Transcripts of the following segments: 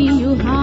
you harm.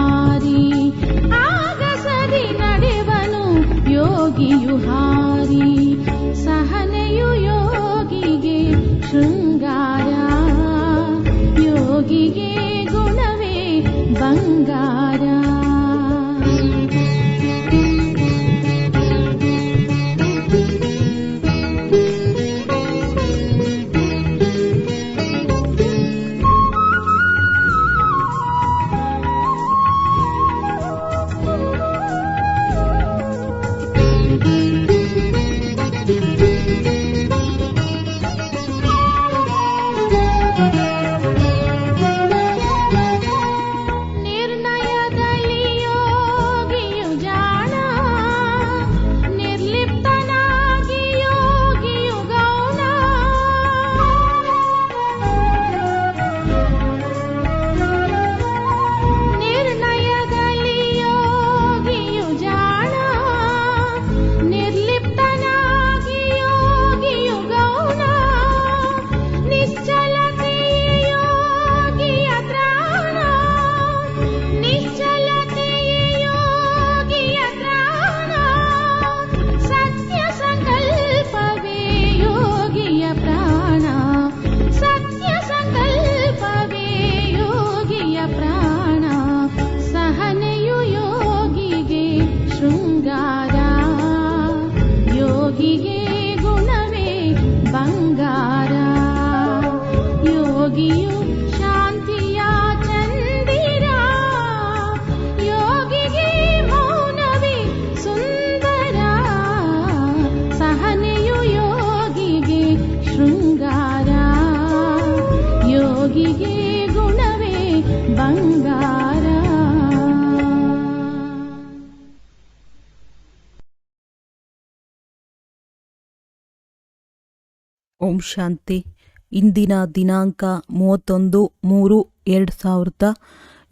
ಓಂ ಶಾಂತಿ. ಇಂದಿನ ದಿನಾಂಕ ಮೂವತ್ತೊಂದು ಮೂರು ಎರಡು ಸಾವಿರದ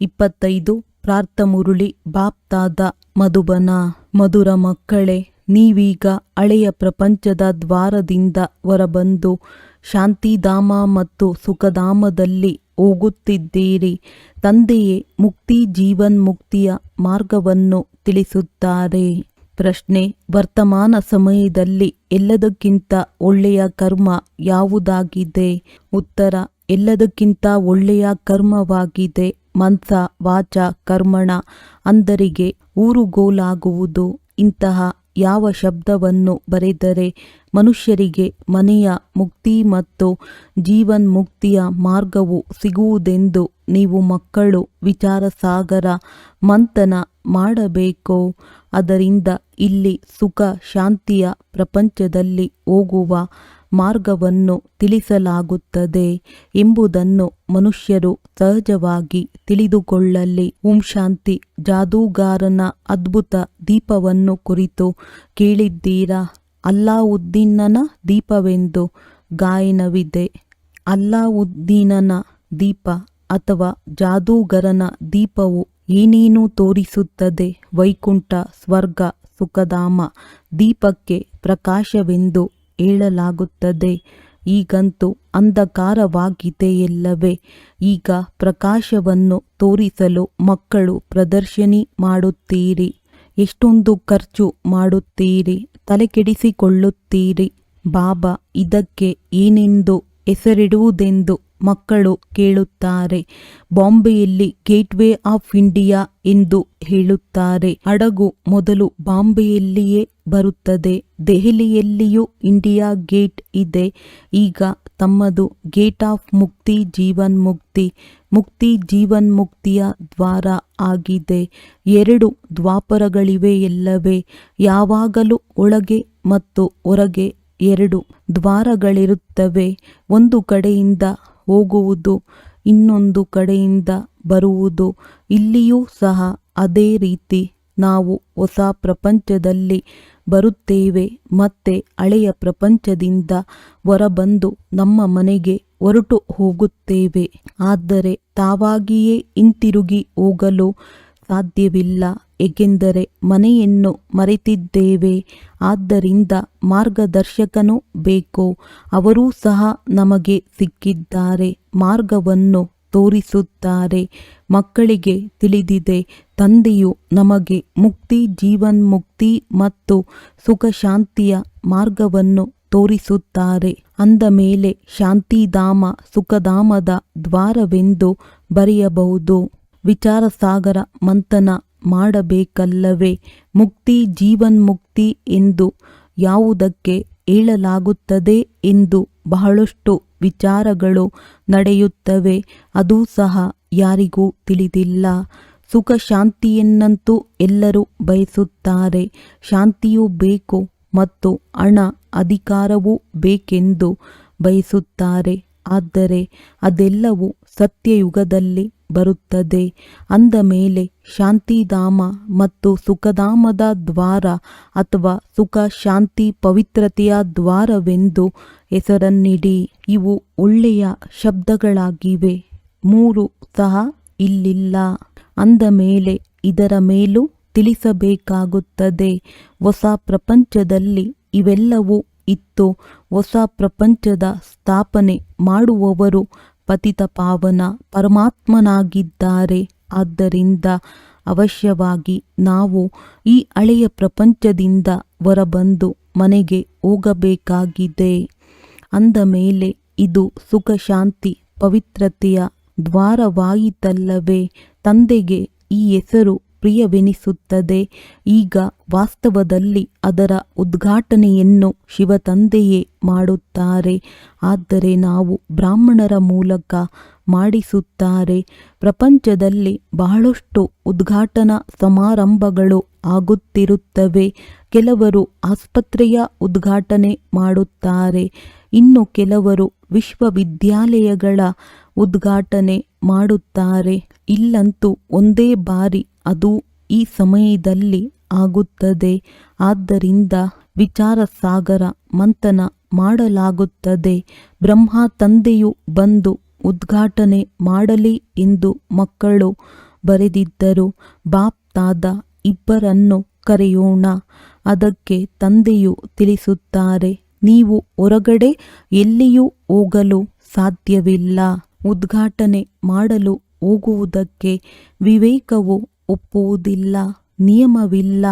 ಇಪ್ಪತ್ತೈದು. ಪ್ರಾರ್ಥ ಮುರುಳಿ, ಬಾಪ್ತಾದ ಮಧುಬನ. ಮಧುರ ಮಕ್ಕಳೇ, ನೀವೀಗ ಹಳೆಯ ಪ್ರಪಂಚದ ದ್ವಾರದಿಂದ ಹೊರಬಂದು ಶಾಂತಿಧಾಮ ಮತ್ತು ಸುಖಧಾಮದಲ್ಲಿ ಹೋಗುತ್ತಿದ್ದೀರಿ. ತಂದೆಯೇ ಮುಕ್ತಿ, ಜೀವನ್ಮುಕ್ತಿಯ ಮಾರ್ಗವನ್ನು ತಿಳಿಸುತ್ತಾರೆ. ಪ್ರಶ್ನೆ, ವರ್ತಮಾನ ಸಮಯದಲ್ಲಿ ಎಲ್ಲದಕ್ಕಿಂತ ಒಳ್ಳೆಯ ಕರ್ಮ ಯಾವುದಾಗಿದೆ? ಉತ್ತರ, ಎಲ್ಲದಕ್ಕಿಂತ ಒಳ್ಳೆಯ ಕರ್ಮವಾಗಿದೆ. ಮನ್ಸ, ವಾಚ, ಕರ್ಮಣ, ಅಂದರಿಗೆ ಊರುಗೋಲಾಗುವುದು. ಇಂತಹ ಯಾವ ಶಬ್ದವನ್ನು ಬರೆದರೆ ಮನುಷ್ಯರಿಗೆ ಮನೆಯ ಮುಕ್ತಿ ಮತ್ತು ಜೀವನ್ಮುಕ್ತಿಯ ಮಾರ್ಗವು ಸಿಗುವುದೆಂದು ನೀವು ಮಕ್ಕಳು ವಿಚಾರಸಾಗರ ಮಂಥನ ಮಾಡಬೇಕೋ? ಅದರಿಂದ ಇಲ್ಲಿ ಸುಖ ಶಾಂತಿಯ ಪ್ರಪಂಚದಲ್ಲಿ ಹೋಗುವ ಮಾರ್ಗವನ್ನು ತಿಳಿಸಲಾಗುತ್ತದೆ ಎಂಬುದನ್ನು ಮನುಷ್ಯರು ಸಹಜವಾಗಿ ತಿಳಿದುಕೊಳ್ಳಲಿ. ಓಂ ಶಾಂತಿ ಜಾದೂಗಾರನ ಅದ್ಭುತ ದೀಪವನ್ನು ಕುರಿತು ಕೇಳಿದ್ದೀರಾ? ಅಲ್ಲಾವುದ್ದೀನನ ದೀಪವೆಂದು ಗಾಯನವಿದೆ. ಅಲ್ಲಾವುದ್ದೀನನ ದೀಪ ಅಥವಾ ಜಾದೂಗರನ ದೀಪವು ಏನೇನು ತೋರಿಸುತ್ತದೆ? ವೈಕುಂಠ, ಸ್ವರ್ಗ, ಸುಖಧಾಮ ದೀಪಕ್ಕೆ ಪ್ರಕಾಶವೆಂದು ಹೇಳಲಾಗುತ್ತದೆ. ಈಗಂತೂ ಅಂಧಕಾರವಾಗಿದೆಯಲ್ಲವೇ? ಈಗ ಪ್ರಕಾಶವನ್ನು ತೋರಿಸಲು ಮಕ್ಕಳು ಪ್ರದರ್ಶನಿ ಮಾಡುತ್ತೀರಿ. ಎಷ್ಟೊಂದು ಖರ್ಚು ಮಾಡುತ್ತೀರಿ ತಲೆಕೆಡಿಸಿಕೊಳ್ಳುತ್ತೀರಿ ಬಾಬಾ, ಇದಕ್ಕೆ ಏನೆಂದು ಹೆಸರಿಡುವುದೆಂದು ಮಕ್ಕಳು ಕೇಳುತ್ತಾರೆ. ಬಾಂಬೆಯಲ್ಲಿ ಗೇಟ್ವೇ ಆಫ್ ಇಂಡಿಯಾ ಎಂದು ಹೇಳುತ್ತಾರೆ. ಹಡಗು ಮೊದಲು ಬಾಂಬೆಯಲ್ಲಿಯೇ ಬರುತ್ತದೆ. ದೆಹಲಿಯಲ್ಲಿಯೂ ಇಂಡಿಯಾ ಗೇಟ್ ಇದೆ. ಈಗ ತಮ್ಮದು ಗೇಟ್ ಆಫ್ ಮುಕ್ತಿ ಜೀವನ್ ಮುಕ್ತಿ ಮುಕ್ತಿ ಜೀವನ್ ಮುಕ್ತಿಯ ದ್ವಾರ ಆಗಿದೆ. ಎರಡು ದ್ವಾಪರಗಳಿವೆ ಎಲ್ಲವೇ. ಯಾವಾಗಲೂ ಒಳಗೆ ಮತ್ತು ಹೊರಗೆ ಎರಡು ದ್ವಾರಗಳಿರುತ್ತವೆ. ಒಂದು ಕಡೆಯಿಂದ ಹೋಗುವುದು, ಇನ್ನೊಂದು ಕಡೆಯಿಂದ ಬರುವುದು. ಇಲ್ಲಿಯೂ ಸಹ ಅದೇ ರೀತಿ. ನಾವು ಹೊಸ ಪ್ರಪಂಚದಲ್ಲಿ ಬರುತ್ತೇವೆ, ಮತ್ತೆ ಹಳೆಯ ಪ್ರಪಂಚದಿಂದ ಹೊರಬಂದು ನಮ್ಮ ಮನೆಗೆ ಹೊರಟು ಹೋಗುತ್ತೇವೆ. ಆದರೆ ತಾವಾಗಿಯೇ ಹಿಂತಿರುಗಿ ಹೋಗಲು ಸಾಧ್ಯವಿಲ್ಲ, ಏಕೆಂದರೆ ಮನೆಯನ್ನು ಮರೆತಿದ್ದೇವೆ. ಆದ್ದರಿಂದ ಮಾರ್ಗದರ್ಶಕನೂ ಬೇಕು, ಅವರೂ ಸಹ ನಮಗೆ ಸಿಕ್ಕಿದ್ದಾರೆ. ಮಾರ್ಗವನ್ನು ತೋರಿಸುತ್ತಾರೆ. ಮಕ್ಕಳಿಗೆ ತಿಳಿದಿದೆ, ತಂದೆಯು ನಮಗೆ ಮುಕ್ತಿ ಜೀವನ್ಮುಕ್ತಿ ಮತ್ತು ಸುಖ ಶಾಂತಿಯ ಮಾರ್ಗವನ್ನು ತೋರಿಸುತ್ತಾರೆ. ಅಂದ ಮೇಲೆ ಶಾಂತಿಧಾಮ, ಸುಖಧಾಮದ ದ್ವಾರವೆಂದು ಬರೆಯಬಹುದು. ವಿಚಾರಸಾಗರ ಮಂಥನ ಮಾಡಬೇಕಲ್ಲವೇ? ಮುಕ್ತಿ ಜೀವನ್ಮುಕ್ತಿ ಎಂದು ಯಾವುದಕ್ಕೆ ಹೇಳಲಾಗುತ್ತದೆ ಎಂದು ಬಹಳಷ್ಟು ವಿಚಾರಗಳು ನಡೆಯುತ್ತವೆ. ಅದೂ ಸಹ ಯಾರಿಗೂ ತಿಳಿದಿಲ್ಲ. ಸುಖ ಶಾಂತಿಯನ್ನಂತೂ ಎಲ್ಲರೂ ಬಯಸುತ್ತಾರೆ. ಶಾಂತಿಯೂ ಬೇಕು ಮತ್ತು ಹಣ ಅಧಿಕಾರವೂ ಬೇಕೆಂದು ಬಯಸುತ್ತಾರೆ. ಆದರೆ ಅದೆಲ್ಲವೂ ಸತ್ಯಯುಗದಲ್ಲಿ ಬರುತ್ತದೆ. ಅಂದ ಮೇಲೆ ಶಾಂತಿಧಾಮ ಮತ್ತು ಸುಖಧಾಮದ ದ್ವಾರ ಅಥವಾ ಸುಖ ಶಾಂತಿ ಪವಿತ್ರತೆಯ ದ್ವಾರವೆಂದು ಹೆಸರನ್ನಿಡಿ. ಇವು ಒಳ್ಳೆಯ ಶಬ್ದಗಳಾಗಿವೆ. ಮೂರು ಸಹ ಇಲ್ಲಿಲ್ಲ. ಅಂದ ಮೇಲೆ ಇದರ ಮೇಲೂ ತಿಳಿಸಬೇಕಾಗುತ್ತದೆ. ಹೊಸ ಪ್ರಪಂಚದಲ್ಲಿ ಇವೆಲ್ಲವೂ ಇತ್ತು. ಹೊಸ ಪ್ರಪಂಚದ ಸ್ಥಾಪನೆ ಮಾಡುವವರು ಪತಿತ ಪಾವನ ಪರಮಾತ್ಮನಾಗಿದ್ದಾರೆ. ಆದ್ದರಿಂದ ಅವಶ್ಯವಾಗಿ ನಾವು ಈ ಹಳೆಯ ಪ್ರಪಂಚದಿಂದ ಹೊರಬಂದು ಮನೆಗೆ ಹೋಗಬೇಕಾಗಿದೆ. ಅಂದ ಮೇಲೆ ಇದು ಸುಖ, ಶಾಂತಿ, ಪವಿತ್ರತೆಯ ದ್ವಾರವಾಯಿತಲ್ಲವೇ? ತಂದೆಗೆ ಈ ಹೆಸರು ಪ್ರಿಯವೆನಿಸುತ್ತದೆ. ಈಗ ವಾಸ್ತವದಲ್ಲಿ ಅದರ ಉದ್ಘಾಟನೆಯನ್ನು ಶಿವತಂದೆಯೇ ಮಾಡುತ್ತಾರೆ. ಆದರೆ ನಾವು ಬ್ರಾಹ್ಮಣರ ಮೂಲಕ ಮಾಡಿಸುತ್ತಾರೆ. ಪ್ರಪಂಚದಲ್ಲಿ ಬಹಳಷ್ಟು ಉದ್ಘಾಟನಾ ಸಮಾರಂಭಗಳು ಆಗುತ್ತಿರುತ್ತವೆ. ಕೆಲವರು ಆಸ್ಪತ್ರೆಯ ಉದ್ಘಾಟನೆ ಮಾಡುತ್ತಾರೆ. ಇನ್ನು ಕೆಲವರು ವಿಶ್ವವಿದ್ಯಾಲಯಗಳ ಉದ್ಘಾಟನೆ ಮಾಡುತ್ತಾರೆ. ಇಲ್ಲಂತೂ ಒಂದೇ ಬಾರಿ ಅದು ಈ ಸಮಯದಲ್ಲಿ ಆಗುತ್ತದೆ. ಆದ್ದರಿಂದ ವಿಚಾರ ಸಾಗರ ಮಂಥನ ಮಾಡಲಾಗುತ್ತದೆ. ಬ್ರಹ್ಮ ತಂದೆಯು ಬಂದು ಉದ್ಘಾಟನೆ ಮಾಡಲಿ ಎಂದು ಮಕ್ಕಳು ಬರೆದಿದ್ದರು. ಬಾಪ್ತಾದ ಇಬ್ಬರನ್ನು ಕರೆಯೋಣ. ಅದಕ್ಕೆ ತಂದೆಯು ತಿಳಿಸುತ್ತಾರೆ, ನೀವು ಹೊರಗಡೆ ಎಲ್ಲಿಯೂ ಹೋಗಲು ಸಾಧ್ಯವಿಲ್ಲ. ಉದ್ಘಾಟನೆ ಮಾಡಲು ಹೋಗುವುದಕ್ಕೆ ವಿವೇಕವು ಒಪ್ಪುವುದಿಲ್ಲ, ನಿಯಮವಿಲ್ಲ,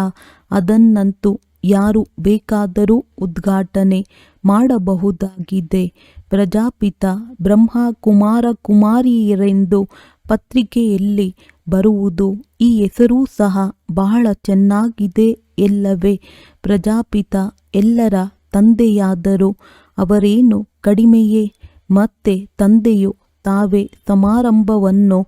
ಅದನ್ನಂತೂ ಯಾರು ಬೇಕಾದರೂ ಉದ್ಘಾಟನೆ ಮಾಡಬಹುದಾಗಿದೆ. ಪ್ರಜಾಪಿತ ಬ್ರಹ್ಮ ಕುಮಾರ ಕುಮಾರಿಯರೆಂದು ಪತ್ರಿಕೆಯಲ್ಲಿ ಬರುವುದು ಈ ಹೆಸರೂ ಸಹ ಬಹಳ ಚೆನ್ನಾಗಿದೆ ಎಲ್ಲವೇ. ಪ್ರಜಾಪಿತ ಎಲ್ಲರ ತಂದೆಯಾದರೂ ಅವರೇನು ಕಡಿಮೆಯೇ? ಮತ್ತೆ ತಂದೆಯು ತಾವೇ ಸಮಾರಂಭವನ್ನು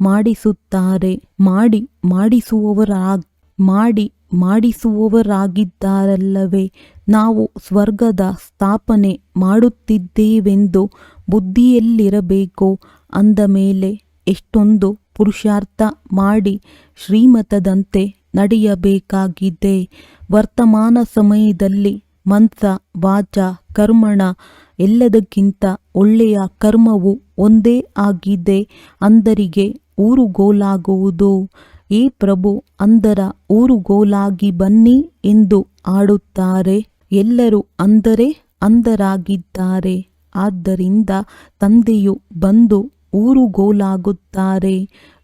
ಮಾಡಿಸುತ್ತಾರೆ. ಮಾಡಿ, ಮಾಡಿಸುವವರಾಗ್, ಮಾಡಿ, ಮಾಡಿಸುವವರಾಗಿದ್ದಾರಲ್ಲವೇ? ನಾವು ಸ್ವರ್ಗದ ಸ್ಥಾಪನೆ ಮಾಡುತ್ತಿದ್ದೇವೆಂದು ಬುದ್ಧಿಯಲ್ಲಿರಬೇಕು? ಅಂದ ಮೇಲೆ ಎಷ್ಟೊಂದು ಪುರುಷಾರ್ಥ ಮಾಡಿ ಶ್ರೀಮತದಂತೆ ನಡೆಯಬೇಕಾಗಿದೆ. ವರ್ತಮಾನ ಸಮಯದಲ್ಲಿ ಮನ್ಸ ವಾಚ, ಕರ್ಮಣ ಎಲ್ಲದಕ್ಕಿಂತ ಒಳ್ಳೆಯ ಕರ್ಮವು ಒಂದೇ ಆಗಿದೆ. ಅಂದರಿಗೆ ಊರುಗೋಲಾಗುವುದು. ಈ ಪ್ರಭು ಅಂದರ ಊರುಗೋಲಾಗಿ ಬನ್ನಿ ಎಂದು ಆಡುತ್ತಾರೆ. ಎಲ್ಲರೂ ಅಂದರೆ ಅಂದರಾಗಿದ್ದಾರೆ. ಆದ್ದರಿಂದ ತಂದೆಯು ಬಂದು ಊರುಗೋಲಾಗುತ್ತಾರೆ.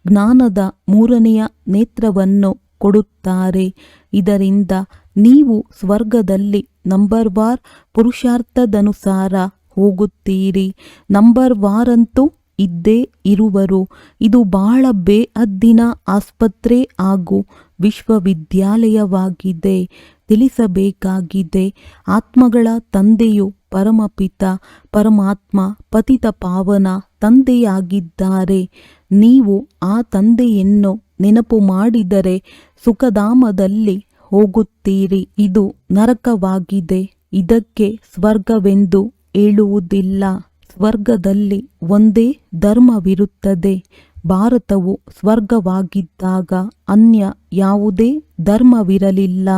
ಜ್ಞಾನದ ಮೂರನೆಯ ನೇತ್ರವನ್ನು ಕೊಡುತ್ತಾರೆ. ಇದರಿಂದ ನೀವು ಸ್ವರ್ಗದಲ್ಲಿ ನಂಬರ್ ವಾರ್ ಪುರುಷಾರ್ಥದನುಸಾರ ಹೋಗುತ್ತೀರಿ. ನಂಬರ್ ವಾರಂತೂ ಇದ್ದೇ ಇರುವರು. ಇದು ಬಹಳ ಬೇಅದ್ದಿನ ಆಸ್ಪತ್ರೆ ಹಾಗೂ ವಿಶ್ವವಿದ್ಯಾಲಯವಾಗಿದೆ. ತಿಳಿಸಬೇಕಾಗಿದೆ, ಆತ್ಮಗಳ ತಂದೆಯು ಪರಮಪಿತ, ಪರಮಾತ್ಮ, ಪತಿತ ಪಾವನ ತಂದೆಯಾಗಿದ್ದಾರೆ. ನೀವು ಆ ತಂದೆಯನ್ನು ನೆನಪು ಮಾಡಿದರೆ ಸುಖಧಾಮದಲ್ಲಿ ಹೋಗುತ್ತೀರಿ. ಇದು ನರಕವಾಗಿದೆ. ಇದಕ್ಕೆ ಸ್ವರ್ಗವೆಂದು ಹೇಳುವುದಿಲ್ಲ. ಸ್ವರ್ಗದಲ್ಲಿ ಒಂದೇ ಧರ್ಮವಿರುತ್ತದೆ. ಭಾರತವು ಸ್ವರ್ಗವಾಗಿದ್ದಾಗ ಅನ್ಯ ಯಾವುದೇ ಧರ್ಮವಿರಲಿಲ್ಲ.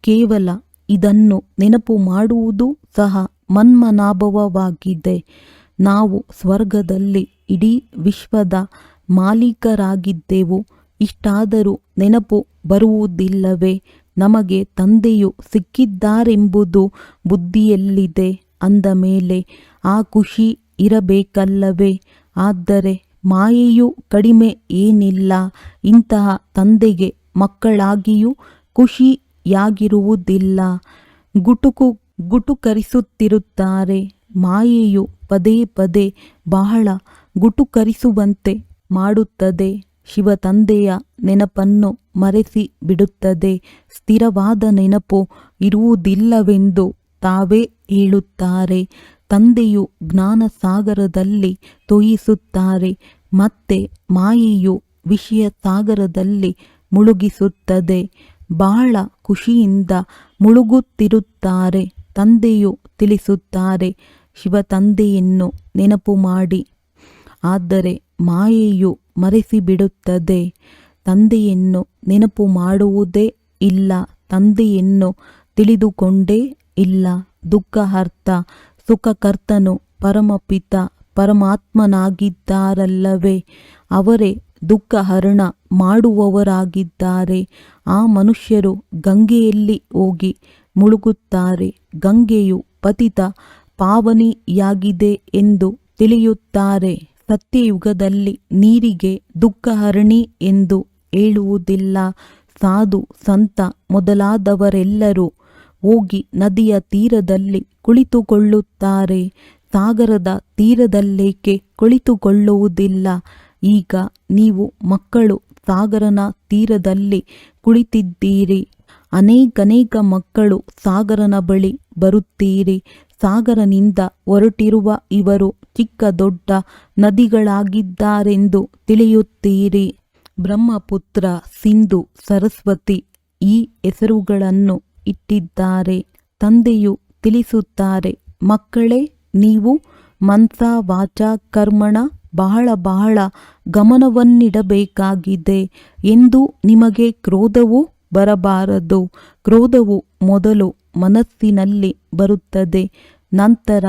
ಕೇವಲ ಇದನ್ನು ನೆನಪು ಮಾಡುವುದು ಸಹ ಮನ್ಮನಾಭವವಾಗಿದೆ. ನಾವು ಸ್ವರ್ಗದಲ್ಲಿ ಇಡೀ ವಿಶ್ವದ ಮಾಲೀಕರಾಗಿದ್ದೆವು. ಇಷ್ಟಾದರೂ ನೆನಪು ಬರುವುದಿಲ್ಲವೇ? ನಮಗೆ ತಂದೆಯು ಸಿಕ್ಕಿದ್ದಾರೆಂಬುದು ಬುದ್ಧಿಯಲ್ಲಿದೆ. ಅಂದ ಮೇಲೆ, ಆ ಖುಷಿ ಇರಬೇಕಲ್ಲವೇ? ಆದರೆ ಮಾಯೆಯು ಕಡಿಮೆ ಏನಿಲ್ಲ. ಇಂತಹ ತಂದೆಗೆ ಮಕ್ಕಳಾಗಿಯೂ ಖುಷಿಯಾಗಿರುವುದಿಲ್ಲ. ಗುಟುಕು ಗುಟುಕರಿಸುತ್ತಿರುತ್ತಾರೆ. ಮಾಯೆಯು ಪದೇ ಪದೇ ಬಹಳ ಗುಟುಕರಿಸುವಂತೆ ಮಾಡುತ್ತದೆ. ಶಿವ ತಂದೆಯ ನೆನಪನ್ನು ಮರೆಸಿ ಬಿಡುತ್ತದೆ. ಸ್ಥಿರವಾದ ನೆನಪು ಇರುವುದಿಲ್ಲವೆಂದು ತಾವೇ ಹೇಳುತ್ತಾರೆ. ತಂದೆಯು ಜ್ಞಾನಸಾಗರದಲ್ಲಿ ತೋಯಿಸುತ್ತಾರೆ, ಮತ್ತೆ ಮಾಯೆಯು ವಿಷಯ ಸಾಗರದಲ್ಲಿ ಮುಳುಗಿಸುತ್ತದೆ. ಬಹಳ ಖುಷಿಯಿಂದ ಮುಳುಗುತ್ತಿರುತ್ತಾರೆ, ತಂದೆಯು ತಿಳಿಸುತ್ತಾರೆ ಶಿವ ತಂದೆಯನ್ನು ನೆನಪು ಮಾಡಿ. ಆದರೆ ಮಾಯೆಯು ಮರೆಸಿಬಿಡುತ್ತದೆ, ತಂದೆಯನ್ನು ನೆನಪು ಮಾಡುವುದೇ ಇಲ್ಲ, ತಂದೆಯನ್ನು ತಿಳಿದುಕೊಂಡೇ ಇಲ್ಲ, ದುಃಖ ಅರ್ಥ. ಸುಖಕರ್ತನು ಪರಮಪಿತ, ಪರಮಾತ್ಮನಾಗಿದ್ದಾರಲ್ಲವೇ. ಅವರೇ ದುಃಖ ಹರಣ ಮಾಡುವವರಾಗಿದ್ದಾರೆ. ಆ ಮನುಷ್ಯರು ಗಂಗೆಯಲ್ಲಿ ಹೋಗಿ ಮುಳುಗುತ್ತಾರೆ. ಗಂಗೆಯು ಪತಿತ ಪಾವನಿಯಾಗಿದೆ ಎಂದು ತಿಳಿಯುತ್ತಾರೆ. ಸತ್ಯಯುಗದಲ್ಲಿ ನೀರಿಗೆ ದುಃಖಹರಣಿ ಎಂದು ಹೇಳುವುದಿಲ್ಲ. ಸಾಧು, ಸಂತ ಮೊದಲಾದವರೆಲ್ಲರೂ ಹೋಗಿ ನದಿಯ ತೀರದಲ್ಲಿ ಕುಳಿತುಕೊಳ್ಳುತ್ತಾರೆ. ಸಾಗರದ ತೀರದಲ್ಲೇಕೆ ಕುಳಿತುಕೊಳ್ಳುವುದಿಲ್ಲ. ಈಗ ನೀವು ಮಕ್ಕಳು ಸಾಗರನ ತೀರದಲ್ಲಿ ಕುಳಿತಿದ್ದೀರಿ. ಅನೇಕನೇಕ ಮಕ್ಕಳು ಸಾಗರನ ಬಳಿ ಬರುತ್ತೀರಿ. ಸಾಗರನಿಂದ ಹೊರಟಿರುವ ಇವರು ಚಿಕ್ಕ ದೊಡ್ಡ ನದಿಗಳಾಗಿದ್ದಾರೆಂದು ತಿಳಿಯುತ್ತೀರಿ. ಬ್ರಹ್ಮಪುತ್ರ ಸಿಂಧು ಸರಸ್ವತಿ ಈ ಹೆಸರುಗಳನ್ನು ಇಟ್ಟಿದ್ದಾರೆ. ತಂದೆಯು ತಿಳಿಸುತ್ತಾರೆ, ಮಕ್ಕಳೇ, ನೀವು ಮನ್ಸ ವಾಚ ಕರ್ಮಣ ಬಹಳ ಬಹಳ ಗಮನವನ್ನಿಡಬೇಕಾಗಿದೆ ಎಂದು ನಿಮಗೆ ಕ್ರೋಧವು ಬರಬಾರದು. ಕ್ರೋಧವು ಮೊದಲು ಮನಸ್ಸಿನಲ್ಲಿ ಬರುತ್ತದೆ, ನಂತರ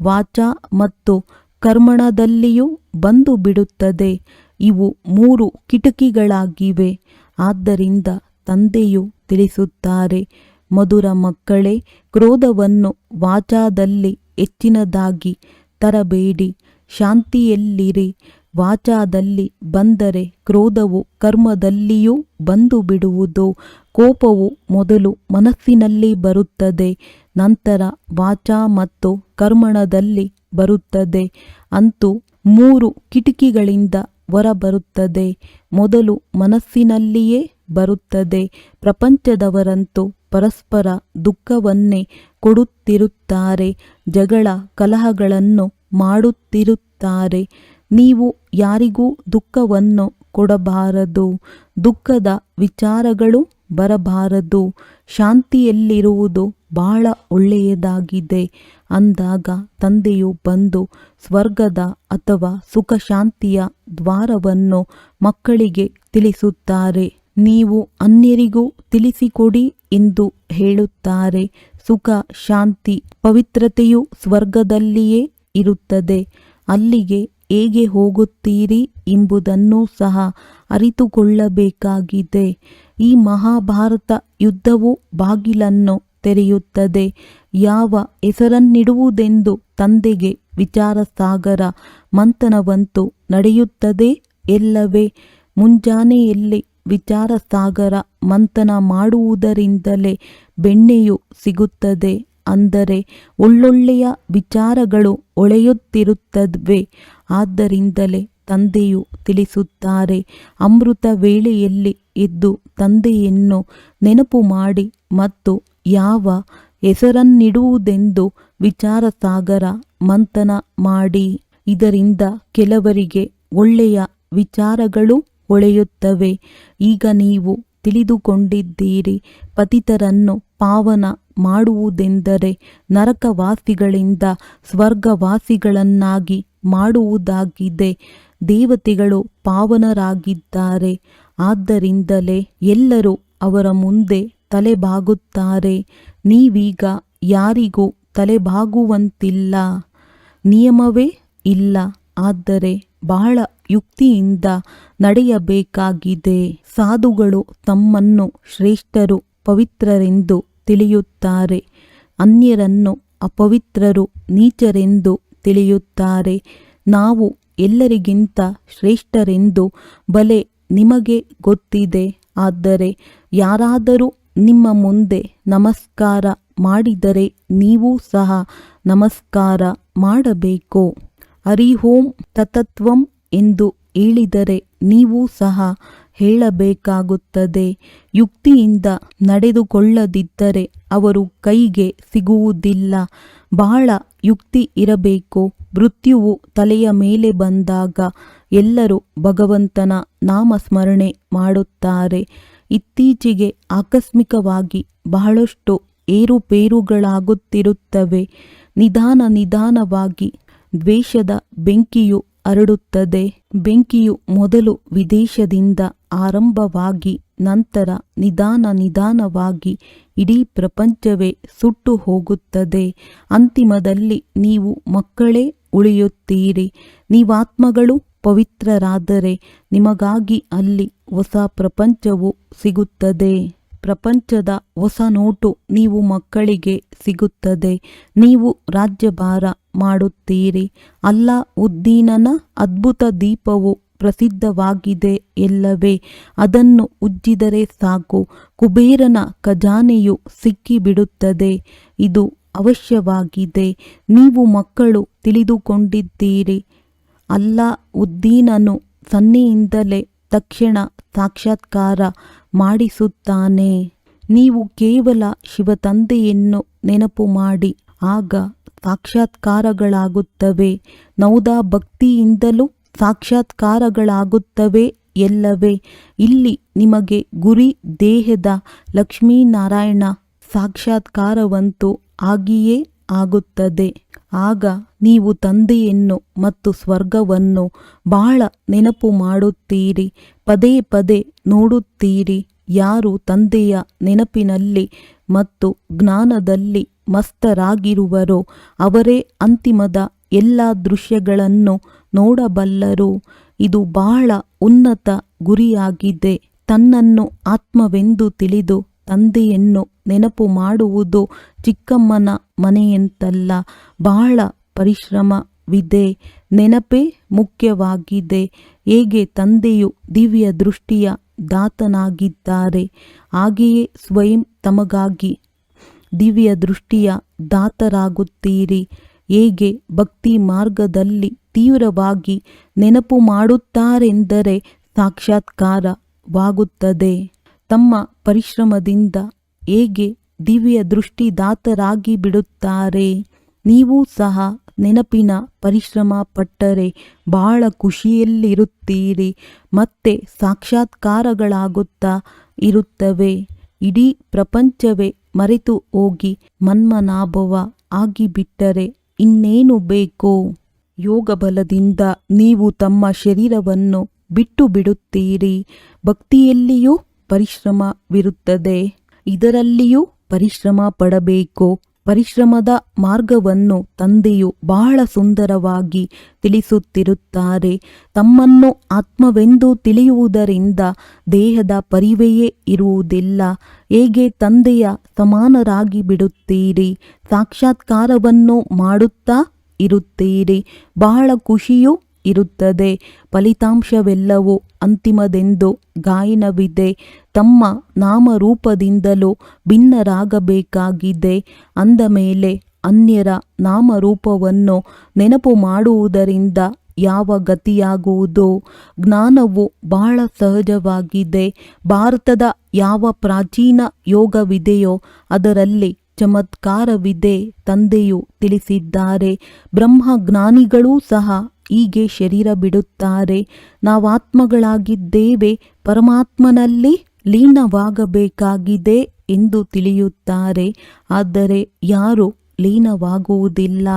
ವಾಚ ಮತ್ತು ಕರ್ಮಣದಲ್ಲಿಯೂ ಬಂದು ಬಿಡುತ್ತದೆ. ಇವು ಮೂರು ಕಿಟಕಿಗಳಾಗಿವೆ. ಆದ್ದರಿಂದ ತಂದೆಯು ತಿಳಿಸುತ್ತಾರೆ ಮಧುರ ಮಕ್ಕಳೇ, ಕ್ರೋಧವನ್ನು ವಾಚಾದಲ್ಲಿ ಹೆಚ್ಚಿನದಾಗಿ ತರಬೇಡಿ. ಶಾಂತಿಯಲ್ಲಿರಿ. ವಾಚಾದಲ್ಲಿ ಬಂದರೆ ಕ್ರೋಧವು ಕರ್ಮದಲ್ಲಿಯೂ ಬಂದು ಬಿಡುವುದು ಕೋಪವು ಮೊದಲು ಮನಸ್ಸಿನಲ್ಲಿ ಬರುತ್ತದೆ, ನಂತರ ವಾಚಾ ಮತ್ತು ಕರ್ಮಣದಲ್ಲಿ ಬರುತ್ತದೆ. ಅಂತೂ ಮೂರು ಕಿಟಕಿಗಳಿಂದ ಹೊರಬರುತ್ತದೆ. ಮೊದಲು ಮನಸ್ಸಿನಲ್ಲಿಯೇ ಬರುತ್ತದೆ. ಪ್ರಪಂಚದವರಂತೂ ಪರಸ್ಪರ ದುಃಖವನ್ನೇ ಕೊಡುತ್ತಿರುತ್ತಾರೆ, ಜಗಳ ಕಲಹಗಳನ್ನು ಮಾಡುತ್ತಿರುತ್ತಾರೆ. ನೀವು ಯಾರಿಗೂ ದುಃಖವನ್ನು ಕೊಡಬಾರದು, ದುಃಖದ ವಿಚಾರಗಳು ಬರಬಾರದು, ಶಾಂತಿಯಲ್ಲಿರುವುದು ಬಹಳ ಒಳ್ಳೆಯದಾಗಿದೆ ಅಂದಾಗ ತಂದೆಯು ಬಂದು ಸ್ವರ್ಗದ ಅಥವಾ ಸುಖಶಾಂತಿಯ ದ್ವಾರವನ್ನು ಮಕ್ಕಳಿಗೆ ತಿಳಿಸುತ್ತಾರೆ. ನೀವು ಅನ್ಯರಿಗೂ ತಿಳಿಸಿಕೊಡಿ ಎಂದು ಹೇಳುತ್ತಾರೆ. ಸುಖ, ಶಾಂತಿ, ಪವಿತ್ರತೆಯು ಸ್ವರ್ಗದಲ್ಲಿಯೇ ಇರುತ್ತದೆ. ಅಲ್ಲಿಗೆ ಹೇಗೆ ಹೋಗುತ್ತೀರಿ ಎಂಬುದನ್ನು ಸಹ ಅರಿತುಕೊಳ್ಳಬೇಕಾಗಿದೆ. ಈ ಮಹಾಭಾರತ ಯುದ್ಧವು ಬಾಗಿಲನ್ನು ತೆರೆಯುತ್ತದೆ. ಯಾವ ಹೆಸರನ್ನಿಡುವುದೆಂದು ತಂದೆಗೆ ವಿಚಾರ ಸಾಗರ ಮಂಥನವಂತೂ ನಡೆಯುತ್ತದೆ. ಎಲ್ಲವೇ ಮುಂಜಾನೆಯಲ್ಲಿ ವಿಚಾರ ಸಾಗರ ಮಂಥನ ಮಾಡುವುದರಿಂದಲೇ ಬೆಣ್ಣೆಯು ಸಿಗುತ್ತದೆ. ಅಂದರೆ ಒಳ್ಳೊಳ್ಳೆಯ ವಿಚಾರಗಳು ಒಳೆಯುತ್ತಿರುತ್ತವೆ. ಆದ್ದರಿಂದಲೇ ತಂದೆಯು ತಿಳಿಸುತ್ತಾರೆ, ಅಮೃತ ವೇಳೆಯಲ್ಲಿ ಎದ್ದು ತಂದೆಯನ್ನು ನೆನಪು ಮಾಡಿ ಮತ್ತು ಯಾವ ಹೆಸರನ್ನಿಡುವುದೆಂದು ವಿಚಾರ ಸಾಗರ ಮಂಥನ ಮಾಡಿ. ಇದರಿಂದ ಕೆಲವರಿಗೆ ಒಳ್ಳೆಯ ವಿಚಾರಗಳು ಹೊಳೆಯುತ್ತವೆ ಈಗ ನೀವು ತಿಳಿದುಕೊಂಡಿದ್ದೀರಿ, ಪತಿತರನ್ನು ಪಾವನ ಮಾಡುವುದೆಂದರೆ ನರಕವಾಸಿಗಳಿಂದ ಸ್ವರ್ಗವಾಸಿಗಳನ್ನಾಗಿ ಮಾಡುವುದಾಗಿದೆ. ದೇವತೆಗಳು ಪಾವನರಾಗಿದ್ದಾರೆ. ಆದ್ದರಿಂದಲೇ ಎಲ್ಲರೂ ಅವರ ಮುಂದೆ ತಲೆಬಾಗುತ್ತಾರೆ. ನೀವೀಗ ಯಾರಿಗೂ ತಲೆಬಾಗುವಂತಿಲ್ಲ. ನಿಯಮವೇ ಇಲ್ಲ. ಆದರೆ ಬಹಳ ಯುಕ್ತಿಯಿಂದ ನಡೆಯಬೇಕಾಗಿದೆ. ಸಾಧುಗಳು ತಮ್ಮನ್ನು ಶ್ರೇಷ್ಠರು, ಪವಿತ್ರರೆಂದು ತಿಳಿಯುತ್ತಾರೆ. ಅನ್ಯರನ್ನು ಅಪವಿತ್ರರು, ನೀಚರೆಂದು ತಿಳಿಯುತ್ತಾರೆ. ನಾವು ಎಲ್ಲರಿಗಿಂತ ಶ್ರೇಷ್ಠರೆಂದು ಬಲೆ ನಿಮಗೆ ಗೊತ್ತಿದೆ. ಆದರೆ ಯಾರಾದರೂ ನಿಮ್ಮ ಮುಂದೆ ನಮಸ್ಕಾರ ಮಾಡಿದರೆ ನೀವು ಸಹ ನಮಸ್ಕಾರ ಮಾಡಬೇಕು. ಹರಿಹೋಂ ತತತ್ವಂ ಎಂದು ಹೇಳಿದರೆ ನೀವು ಸಹ ಹೇಳಬೇಕಾಗುತ್ತದೆ. ಯುಕ್ತಿಯಿಂದ ನಡೆದುಕೊಳ್ಳದಿದ್ದರೆ ಅವರು ಕೈಗೆ ಸಿಗುವುದಿಲ್ಲ. ಬಹಳ ಯುಕ್ತಿ ಇರಬೇಕು. ಮೃತ್ಯುವು ತಲೆಯ ಮೇಲೆ ಬಂದಾಗ ಎಲ್ಲರೂ ಭಗವಂತನ ನಾಮಸ್ಮರಣೆ ಮಾಡುತ್ತಾರೆ. ಇತ್ತೀಚೆಗೆ ಆಕಸ್ಮಿಕವಾಗಿ ಬಹಳಷ್ಟು ಏರುಪೇರುಗಳಾಗುತ್ತಿರುತ್ತವೆ. ನಿಧಾನ ನಿಧಾನವಾಗಿ ದ್ವೇಷದ ಬೆಂಕಿಯು ಹರಡುತ್ತದೆ ಬೆಂಕಿಯು ಮೊದಲು ವಿದೇಶದಿಂದ ಆರಂಭವಾಗಿ ನಂತರ ನಿಧಾನ ನಿಧಾನವಾಗಿ ಇಡೀ ಪ್ರಪಂಚವೇ ಸುಟ್ಟು ಹೋಗುತ್ತದೆ. ಅಂತಿಮದಲ್ಲಿ ನೀವು ಮಕ್ಕಳೇ ಉಳಿಯುತ್ತೀರಿ. ನೀವಾತ್ಮಗಳು ಪವಿತ್ರರಾದರೆ ನಿಮಗಾಗಿ ಅಲ್ಲಿ ಹೊಸ ಪ್ರಪಂಚವು ಸಿಗುತ್ತದೆ. ಪ್ರಪಂಚದ ಹೊಸ ನೋಟು ನೀವು ಮಕ್ಕಳಿಗೆ ಸಿಗುತ್ತದೆ. ನೀವು ರಾಜ್ಯಭಾರ ಮಾಡುತ್ತೀರಿ. ಅಲ್ಲ, ಉದ್ದೀನನ ಅದ್ಭುತ ದೀಪವು ಪ್ರಸಿದ್ಧವಾಗಿದೆ ಎಲ್ಲವೇ. ಅದನ್ನು ಉಜ್ಜಿದರೆ ಸಾಕು. ಕುಬೇರನ ಖಜಾನೆಯು ಸಿಕ್ಕಿಬಿಡುತ್ತದೆ. ಇದು ಅವಶ್ಯವಾಗಿದೆ. ನೀವು ಮಕ್ಕಳು ತಿಳಿದುಕೊಂಡಿದ್ದೀರಿ. ಅಲ್ಲ, ಉದ್ದೀನನು ಸನ್ನೆಯಿಂದಲೇ ತಕ್ಷಣ ಸಾಕ್ಷಾತ್ಕಾರ ಮಾಡಿಸುತ್ತಾನೆ. ನೀವು ಕೇವಲ ಶಿವತಂದೆಯನ್ನು ನೆನಪು ಮಾಡಿ, ಆಗ ಸಾಕ್ಷಾತ್ಕಾರಗಳಾಗುತ್ತವೆ. ನೌದಾ ಭಕ್ತಿಯಿಂದಲೂ ಸಾಕ್ಷಾತ್ಕಾರಗಳಾಗುತ್ತವೆ ಎಲ್ಲವೇ. ಇಲ್ಲಿ ನಿಮಗೆ ಗುರಿ, ದೇಹದ ಲಕ್ಷ್ಮೀನಾರಾಯಣ ಸಾಕ್ಷಾತ್ಕಾರವಂತೂ ಆಗಿಯೇ ಆಗುತ್ತದೆ. ಆಗ ನೀವು ತಂದೆಯನ್ನು ಮತ್ತು ಸ್ವರ್ಗವನ್ನು ಬಹಳ ನೆನಪು ಮಾಡುತ್ತೀರಿ, ಪದೇ ಪದೇ ನೋಡುತ್ತೀರಿ. ಯಾರು ತಂದೆಯ ನೆನಪಿನಲ್ಲಿ ಮತ್ತು ಜ್ಞಾನದಲ್ಲಿ ಮಸ್ತರಾಗಿರುವರೋ, ಅವರೇ ಅಂತಿಮದ ಎಲ್ಲ ದೃಶ್ಯಗಳನ್ನು ನೋಡಬಲ್ಲರು. ಇದು ಬಹಳ ಉನ್ನತ ಗುರಿಯಾಗಿದೆ. ತನ್ನನ್ನು ಆತ್ಮವೆಂದು ತಿಳಿದು ತಂದೆಯನ್ನು ನೆನಪು ಮಾಡುವುದು ಚಿಕ್ಕಮ್ಮನ ಮನೆಯಂತಲ್ಲ. ಬಹಳ ಪರಿಶ್ರಮವಿದೆ, ನೆನಪೇ ಮುಖ್ಯವಾಗಿದೆ. ಹೇಗೆ ತಂದೆಯು ದಿವ್ಯ ದೃಷ್ಟಿಯ ದಾತನಾಗಿದ್ದಾರೆ, ಹಾಗೆಯೇ ಸ್ವಯಂ ತಮಗಾಗಿ ದಿವ್ಯ ದೃಷ್ಟಿಯ ದಾತರಾಗುತ್ತೀರಿ. ಹೇಗೆ ಭಕ್ತಿ ಮಾರ್ಗದಲ್ಲಿ ತೀವ್ರವಾಗಿ ನೆನಪು ಮಾಡುತ್ತಾರೆಂದರೆ ಸಾಕ್ಷಾತ್ಕಾರವಾಗುತ್ತದೆ. ತಮ್ಮ ಪರಿಶ್ರಮದಿಂದ ಹೇಗೆ ದಿವ್ಯ ದೃಷ್ಟಿದಾತರಾಗಿ ಬಿಡುತ್ತಾರೆ? ನೀವು ಸಹ ನೆನಪಿನ ಪರಿಶ್ರಮ ಪಟ್ಟರೆ ಬಹಳ ಖುಷಿಯಲ್ಲಿರುತ್ತೀರಿ. ಮತ್ತೆ ಸಾಕ್ಷಾತ್ಕಾರಗಳಾಗುತ್ತಾ ಇರುತ್ತವೆ. ಇಡೀ ಪ್ರಪಂಚವೇ ಮರೆತು ಹೋಗಿ ಮನ್ಮನಾಭವ ಆಗಿಬಿಟ್ಟರೆ ಇನ್ನೇನು ಬೇಕು? ಯೋಗ ಬಲದಿಂದ ನೀವು ತಮ್ಮ ಶರೀರವನ್ನು ಬಿಟ್ಟು ಬಿಡುತ್ತೀರಿ. ಭಕ್ತಿಯಲ್ಲಿಯೂ ಪರಿಶ್ರಮವಿರುತ್ತದೆ ಇದರಲ್ಲಿಯೂ ಪರಿಶ್ರಮ ಪಡಬೇಕು. ಪರಿಶ್ರಮದ ಮಾರ್ಗವನ್ನು ತಂದೆಯು ಬಹಳ ಸುಂದರವಾಗಿ ತಿಳಿಸುತ್ತಿರುತ್ತಾರೆ. ತಮ್ಮನ್ನು ಆತ್ಮವೆಂದು ತಿಳಿಯುವುದರಿಂದ ದೇಹದ ಪರಿವೆಯೇ ಇರುವುದಿಲ್ಲ. ಹೇಗೆ ತಂದೆಯ ಸಮಾನರಾಗಿ ಬಿಡುತ್ತೀರಿ? ಸಾಕ್ಷಾತ್ಕಾರವನ್ನು ಮಾಡುತ್ತಾ ಇರುತ್ತೀರಿ? ಬಹಳ ಖುಷಿಯೂ ಇರುತ್ತದೆ. ಫಲಿತಾಂಶವೆಲ್ಲವೂ ಅಂತಿಮದೆಂದು ಗಾಯನವಿದೆ. ತಮ್ಮ ನಾಮರೂಪದಿಂದಲೂ ಭಿನ್ನರಾಗಬೇಕಾಗಿದೆ. ಅಂದ ಮೇಲೆ ಅನ್ಯರ ನಾಮರೂಪವನ್ನು ನೆನಪು ಮಾಡುವುದರಿಂದ ಯಾವ ಗತಿಯಾಗುವುದು? ಜ್ಞಾನವು ಬಹಳ ಸಹಜವಾಗಿದೆ. ಭಾರತದ ಯಾವ ಪ್ರಾಚೀನ ಯೋಗವಿದೆಯೋ ಅದರಲ್ಲಿ ಚಮತ್ಕಾರವಿದೆ, ತಂದೆಯು ತಿಳಿಸಿದ್ದಾರೆ. ಬ್ರಹ್ಮಜ್ಞಾನಿಗಳೂ ಸಹ ಹೀಗೆ ಶರೀರ ಬಿಡುತ್ತಾರೆ. ನಾವಾತ್ಮಗಳಾಗಿದ್ದೇವೆ, ಪರಮಾತ್ಮನಲ್ಲಿ ಲೀನವಾಗಬೇಕಾಗಿದೆ ಎಂದು ತಿಳಿಯುತ್ತಾರೆ. ಆದರೆ ಯಾರು ಲೀನವಾಗುವುದಿಲ್ಲ.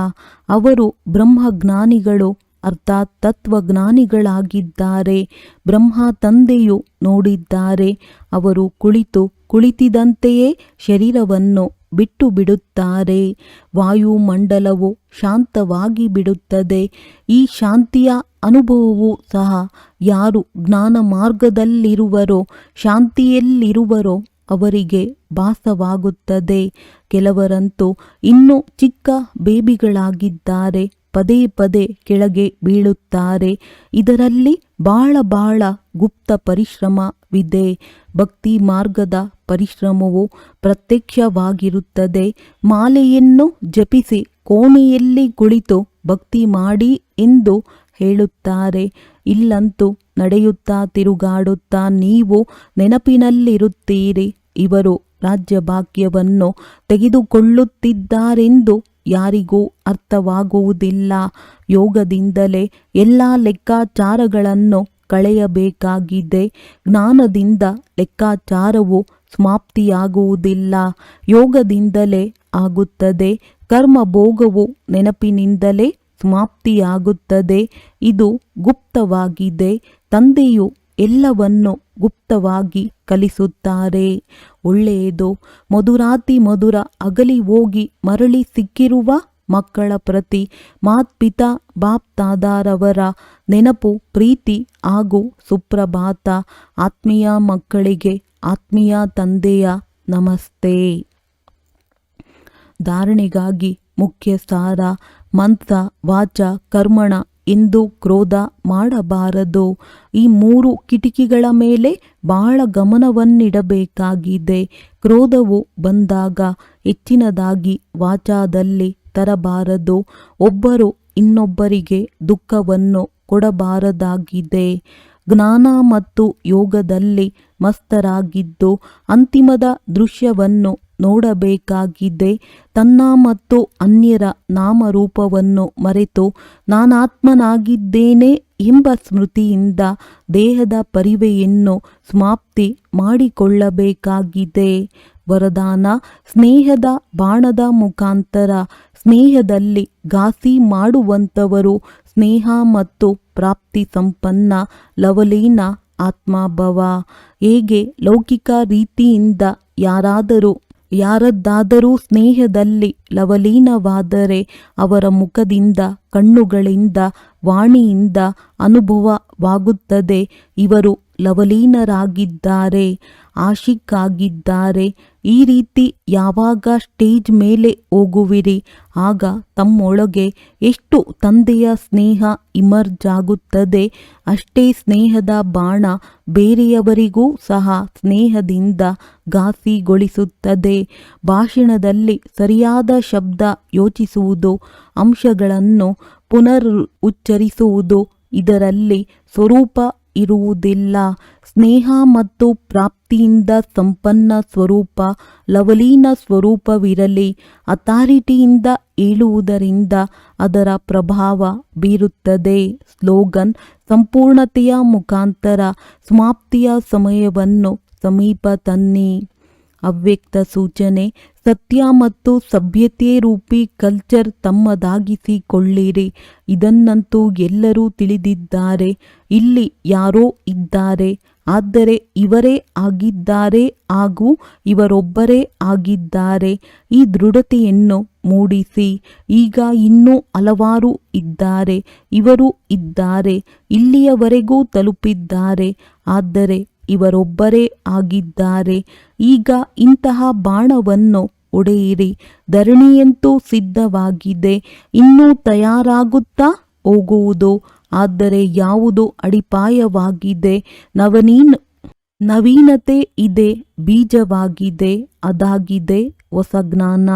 ಅವರು ಬ್ರಹ್ಮಜ್ಞಾನಿಗಳು, ಅರ್ಥಾತ್ ತತ್ವಜ್ಞಾನಿಗಳಾಗಿದ್ದಾರೆ. ಬ್ರಹ್ಮ ತಂದೆಯು ನೋಡಿದ್ದಾರೆ. ಅವರು ಕುಳಿತು ಕುಳಿತಿದಂತೆಯೇ ಶರೀರವನ್ನು ಬಿಟ್ಟು ಬಿಡುತ್ತಾರೆ ವಾಯುಮಂಡಲವು ಶಾಂತವಾಗಿ ಬಿಡುತ್ತದೆ. ಈ ಶಾಂತಿಯ ಅನುಭವವು ಸಹ ಯಾರು ಜ್ಞಾನ ಮಾರ್ಗದಲ್ಲಿರುವರೋ ಶಾಂತಿಯಲ್ಲಿರುವರೋ ಅವರಿಗೆ ಭಾಸವಾಗುತ್ತದೆ. ಕೆಲವರಂತೂ ಇನ್ನೂ ಚಿಕ್ಕ ಬೇಬಿಗಳಾಗಿದ್ದಾರೆ. ಪದೇ ಪದೇ ಕೆಳಗೆ ಬೀಳುತ್ತಾರೆ. ಇದರಲ್ಲಿ ಬಾಳ ಬಾಳ ಗುಪ್ತ ಪರಿಶ್ರಮವಿದೆ. ಭಕ್ತಿ ಮಾರ್ಗದ ಪರಿಶ್ರಮವು ಪ್ರತ್ಯಕ್ಷವಾಗಿರುತ್ತದೆ. ಮಾಲೆಯನ್ನು ಜಪಿಸಿ ಕೋಣೆಯಲ್ಲಿ ಕುಳಿತು ಭಕ್ತಿ ಮಾಡಿ ಎಂದು ಹೇಳುತ್ತಾರೆ. ಇಲ್ಲಂತೂ ನಡೆಯುತ್ತಾ ತಿರುಗಾಡುತ್ತಾ ನೀವು ನೆನಪಿನಲ್ಲಿರುತ್ತೀರಿ. ಇವರು ರಾಜ್ಯಭಾಗ್ಯವನ್ನು ತೆಗೆದುಕೊಳ್ಳುತ್ತಿದ್ದಾರೆಂದು ಯಾರಿಗೂ ಅರ್ಥವಾಗುವುದಿಲ್ಲ. ಯೋಗದಿಂದಲೇ ಎಲ್ಲ ಲೆಕ್ಕಾಚಾರಗಳನ್ನು ಕಳೆಯಬೇಕಾಗಿದೆ. ಜ್ಞಾನದಿಂದ ಲೆಕ್ಕಾಚಾರವು ಸಮಾಪ್ತಿಯಾಗುವುದಿಲ್ಲ. ಯೋಗದಿಂದಲೇ ಆಗುತ್ತದೆ. ಕರ್ಮಭೋಗವು ನೆನಪಿನಿಂದಲೇ ಸಮಾಪ್ತಿಯಾಗುತ್ತದೆ. ಇದು ಗುಪ್ತವಾಗಿದೆ. ತಂದೆಯು ಎಲ್ಲವನ್ನು ಗುಪ್ತವಾಗಿ ಕಲಿಸುತ್ತಾರೆ. ಒಳ್ಳೆಯದು, ಮಧುರಾತಿ ಮಧುರ ಅಗಲಿ ಹೋಗಿ ಮರಳಿ ಸಿಕ್ಕಿರುವ ಮಕ್ಕಳ ಪ್ರತಿ ಮಾತ್ಪಿತಾ ಬಾಪ್ತಾದಾರವರ ನೆನಪು, ಪ್ರೀತಿ ಹಾಗೂ ಸುಪ್ರಭಾತ ಆತ್ಮೀಯ ಮಕ್ಕಳಿಗೆ ಆತ್ಮೀಯ ತಂದೆಯ ನಮಸ್ತೆ. ಧಾರಣೆಗಾಗಿ ಮುಖ್ಯ ಸಾರ ಮಂತ್ರ, ವಾಚ, ಕರ್ಮಣ ಎಂದು ಕ್ರೋಧ ಮಾಡಬಾರದು. ಈ ಮೂರು ಕಿಟಕಿಗಳ ಮೇಲೆ ಬಹಳ ಗಮನವನ್ನಿಡಬೇಕಾಗಿದೆ. ಕ್ರೋಧವು ಬಂದಾಗ ಹೆಚ್ಚಿನದಾಗಿ ವಾಚಾದಲ್ಲಿ ತರಬಾರದು. ಒಬ್ಬರು ಇನ್ನೊಬ್ಬರಿಗೆ ದುಃಖವನ್ನು ಕೊಡಬಾರದಾಗಿದೆ. ಜ್ಞಾನ ಮತ್ತು ಯೋಗದಲ್ಲಿ ಮಸ್ತರಾಗಿದ್ದು, ಅಂತಿಮದ ದೃಶ್ಯವನ್ನು ನೋಡಬೇಕಾಗಿದೆ. ತನ್ನ ಮತ್ತು ಅನ್ಯರ ನಾಮರೂಪವನ್ನು ಮರೆತು ನಾನಾತ್ಮನಾಗಿದ್ದೇನೆ ಎಂಬ ಸ್ಮೃತಿಯಿಂದ ದೇಹದ ಪರಿವೆಯನ್ನು ಸಮಾಪ್ತಿ ಮಾಡಿಕೊಳ್ಳಬೇಕಾಗಿದೆ. ವರದಾನ, ಸ್ನೇಹದ ಬಾಣದ ಮುಖಾಂತರ ಸ್ನೇಹದಲ್ಲಿ ಘಾಸಿ ಮಾಡುವಂಥವರು ಸ್ನೇಹ ಮತ್ತು ಪ್ರಾಪ್ತಿ ಸಂಪನ್ನ ಲವಲೀನ ಆತ್ಮಭವ. ಹೇಗೆ ಲೌಕಿಕ ರೀತಿಯಿಂದ ಯಾರಾದರೂ ಯಾರದ್ದಾದರೂ ಸ್ನೇಹದಲ್ಲಿ ಲವಲೀನವಾದರೆ ಅವರ ಮುಖದಿಂದ ಕಣ್ಣುಗಳಿಂದ ವಾಣಿಯಿಂದ ಅನುಭವವಾಗುತ್ತದೆ. ಇವರು ಲವಲೀನರಾಗಿದ್ದಾರೆ ಆಶಿಕ್ ಆಗಿದ್ದಾರೆ ಈ ರೀತಿ ಯಾವಾಗ ಸ್ಟೇಜ್ ಮೇಲೆ ಹೋಗುವಿರಿ, ಆಗ ತಮ್ಮೊಳಗೆ ಎಷ್ಟು ತಂದೆಯ ಸ್ನೇಹ ಇಮರ್ಜ್ ಆಗುತ್ತದೆ ಅಷ್ಟೇ ಸ್ನೇಹದ ಬಾಣ ಬೇರೆಯವರಿಗೂ ಸಹ ಸ್ನೇಹದಿಂದ ಘಾಸಿಗೊಳಿಸುತ್ತದೆ. ಭಾಷಣದಲ್ಲಿ ಸರಿಯಾದ ಶಬ್ದ ಯೋಚಿಸುವುದು, ಅಂಶಗಳನ್ನು ಪುನರ್ ಉಚ್ಚರಿಸುವುದು ಇದರಲ್ಲಿ ಸ್ವರೂಪ ಇರುವುದಿಲ್ಲ. ಸ್ನೇಹ ಮತ್ತು ಪ್ರಾಪ್ತಿಯಿಂದ ಸಂಪನ್ನ ಸ್ವರೂಪ, ಲವಲೀನ ಸ್ವರೂಪವಿರಲಿ. ಅಥಾರಿಟಿಯಿಂದ ಏಳುವುದರಿಂದ ಅದರ ಪ್ರಭಾವ ಬೀರುತ್ತದೆ. ಸ್ಲೋಗನ್, ಸಂಪೂರ್ಣತೆಯ ಮುಖಾಂತರ, ಸಮಾಪ್ತಿಯ ಸಮಯವನ್ನು ಸಮೀಪ ತನ್ನಿ. ಅವ್ಯಕ್ತ ಸೂಚನೆ, ಸತ್ಯ ಮತ್ತು ಸಭ್ಯತೆ ರೂಪಿ ಕಲ್ಚರ್ ತಮ್ಮದಾಗಿಸಿಕೊಳ್ಳಿರಿ. ಇದನ್ನಂತೂ ಎಲ್ಲರೂ ತಿಳಿದಿದ್ದಾರೆ. ಇಲ್ಲಿ ಯಾರೋ ಇದ್ದಾರೆ. ಆದರೆ ಇವರೇ ಆಗಿದ್ದಾರೆ ಹಾಗೂ ಇವರೊಬ್ಬರೇ ಆಗಿದ್ದಾರೆ. ಈ ದೃಢತೆಯನ್ನು ಮೂಡಿಸಿ. ಈಗ ಇನ್ನೂ ಹಲವಾರು ಇದ್ದಾರೆ. ಇವರು ಇದ್ದಾರೆ. ಇಲ್ಲಿಯವರೆಗೂ ತಲುಪಿದ್ದಾರೆ. ಆದರೆ ಇವರೊಬ್ಬರೇ ಆಗಿದ್ದಾರೆ. ಈಗ ಇಂತಹ ಬಾಣವನ್ನು ಒಡೆಯಿರಿ. ಧರಣಿಯಂತೂ ಸಿದ್ಧವಾಗಿದೆ. ಇನ್ನೂ ತಯಾರಾಗುತ್ತಾ ಹೋಗುವುದು. ಆದರೆ ಯಾವುದು ಅಡಿಪಾಯವಾಗಿದೆ? ನವನೀನ್, ನವೀನತೆ ಇದೆ, ಬೀಜವಾಗಿದೆ, ಅದಾಗಿದೆ, ಹೊಸ ಜ್ಞಾನ,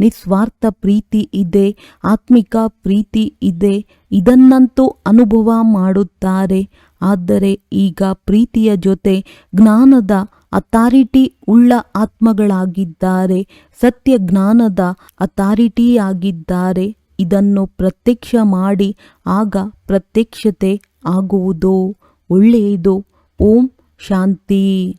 ನಿಸ್ವಾರ್ಥ ಪ್ರೀತಿ ಇದೆ, ಆತ್ಮಿಕ ಪ್ರೀತಿ ಇದೆ. ಇದನ್ನಂತೂ ಅನುಭವ ಮಾಡುತ್ತಾರೆ. ಆದರೆ ಈಗ ಪ್ರೀತಿಯ ಜೊತೆ ಜ್ಞಾನದ ಅಥಾರಿಟಿ ಉಳ್ಳ ಆತ್ಮಗಳಾಗಿದ್ದಾರೆ ಸತ್ಯ ಜ್ಞಾನದ ಅಥಾರಿಟಿಯಾಗಿದ್ದಾರೆ. ಇದನ್ನು ಪ್ರತ್ಯಕ್ಷ ಮಾಡಿ ಆಗ ಪ್ರತ್ಯಕ್ಷತೆ ಆಗುವುದು ಒಳ್ಳೆಯದು. ಓಂ ಶಾಂತಿ.